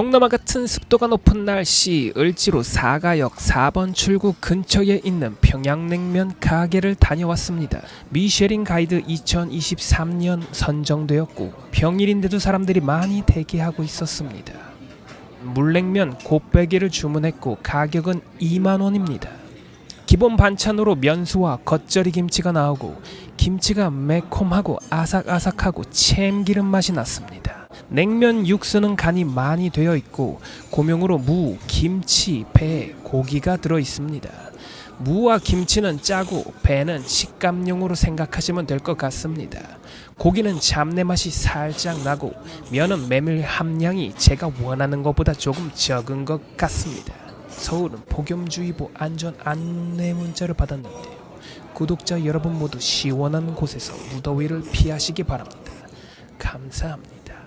동남아 같은 습도가 높은 날씨 을지로 사가역 4번 출구 근처에 있는 평양냉면 가게를 다녀왔습니다. 미쉐린 가이드 2023년 선정되었고 평일인데도 사람들이 많이 대기하고 있었습니다. 물냉면 곱빼기를 주문했고 가격은 2만 원입니다. 기본 반찬으로 면수와 겉절이 김치가 나오고 김치가 매콤하고 아삭아삭하고 참기름 맛이 났습니다. 냉면 육수는 간이 많이 되어 있고 고명으로 무, 김치, 배, 고기가 들어 있습니다. 무와 김치는 짜고 배는 식감용으로 생각하시면 될 것 같습니다. 고기는 잡내 맛이 살짝 나고 면은 메밀 함량이 제가 원하는 것보다 조금 적은 것 같습니다. 서울은 폭염주의보 안전 안내 문자를 받았는데요. 구독자 여러분 모두 시원한 곳에서 무더위를 피하시기 바랍니다. 감사합니다.